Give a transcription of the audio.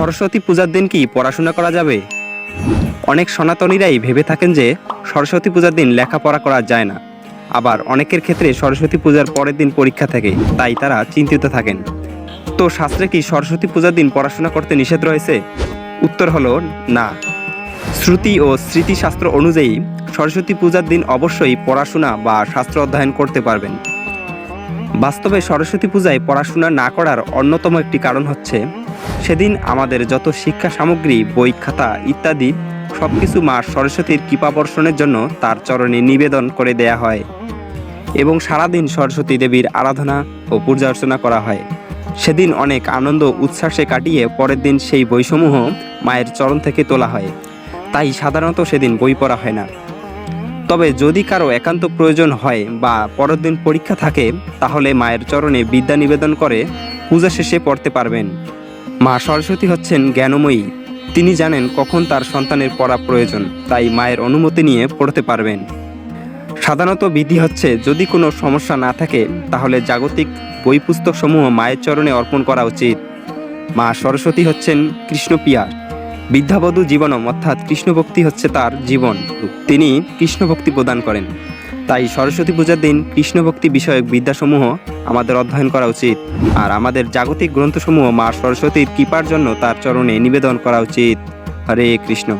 সরস্বতী পূজার দিন কি পড়াশোনা করা যাবে? অনেক সনাতনীরাই ভেবে থাকেন যে সরস্বতী পূজার দিন লেখাপড়া করা যায় না। আবার অনেকের ক্ষেত্রে সরস্বতী পূজার পরের দিন পরীক্ষা থাকে, তাই তারা চিন্তিত থাকেন। তো শাস্ত্রে কি সরস্বতী পূজার দিন পড়াশোনা করতে নিষেধ রয়েছে? উত্তর হলো না। শ্রুতি ও স্মৃতিশাস্ত্র অনুযায়ী সরস্বতী পূজার দিন অবশ্যই পড়াশোনা বা শাস্ত্র অধ্যয়ন করতে পারবেন। বাস্তবে সরস্বতী পূজায় পড়াশোনা না করার অন্যতম একটি কারণ হচ্ছে, সেদিন আমাদের যত শিক্ষা সামগ্রী, বই, খাতা ইত্যাদি সব কিছু মা সরস্বতীর কৃপা বর্ষণের জন্য তার চরণে নিবেদন করে দেয়া হয় এবং সারাদিন সরস্বতী দেবীর আরাধনা ও পূজা অর্চনা করা হয়। সেদিন অনেক আনন্দ উচ্ছ্বাসে কাটিয়ে পরের দিন সেই বইসমূহ মায়ের চরণ থেকে তোলা হয়। তাই সাধারণত সেদিন বই পড়া হয় না। তবে যদি কারও একান্ত প্রয়োজন হয় বা পরের দিন পরীক্ষা থাকে, তাহলে মায়ের চরণে বিদ্যা নিবেদন করে পূজা শেষে পড়তে পারবেন। মা সরস্বতী হচ্ছেন জ্ঞানময়ী। তিনি জানেন কখন তার সন্তানের পড়া প্রয়োজন, তাই মায়ের অনুমতি নিয়ে পড়তে পারবেন। সাধারণত বিধি হচ্ছে, যদি কোনো সমস্যা না থাকে, তাহলে জাগতিক বই পুস্তকসমূহ মায়ের চরণে অর্পণ করা উচিত। মা সরস্বতী হচ্ছেন কৃষ্ণপিয়া বিদ্যাবধূ জীবনম, অর্থাৎ কৃষ্ণভক্তি হচ্ছে তার জীবন তিনি কৃষ্ণভক্তি প্রদান করেন। তাই সরস্বতী পূজার দিন কৃষ্ণভক্তি বিষয়ক বিদ্যাসমূহ আমাদের অধ্যয়ন করা উচিত। আর আমাদের জাগতিক গ্রন্থসমূহ মা সরস্বতীর কৃপার জন্য তার চরণে নিবেদন করা উচিত। হরে কৃষ্ণ।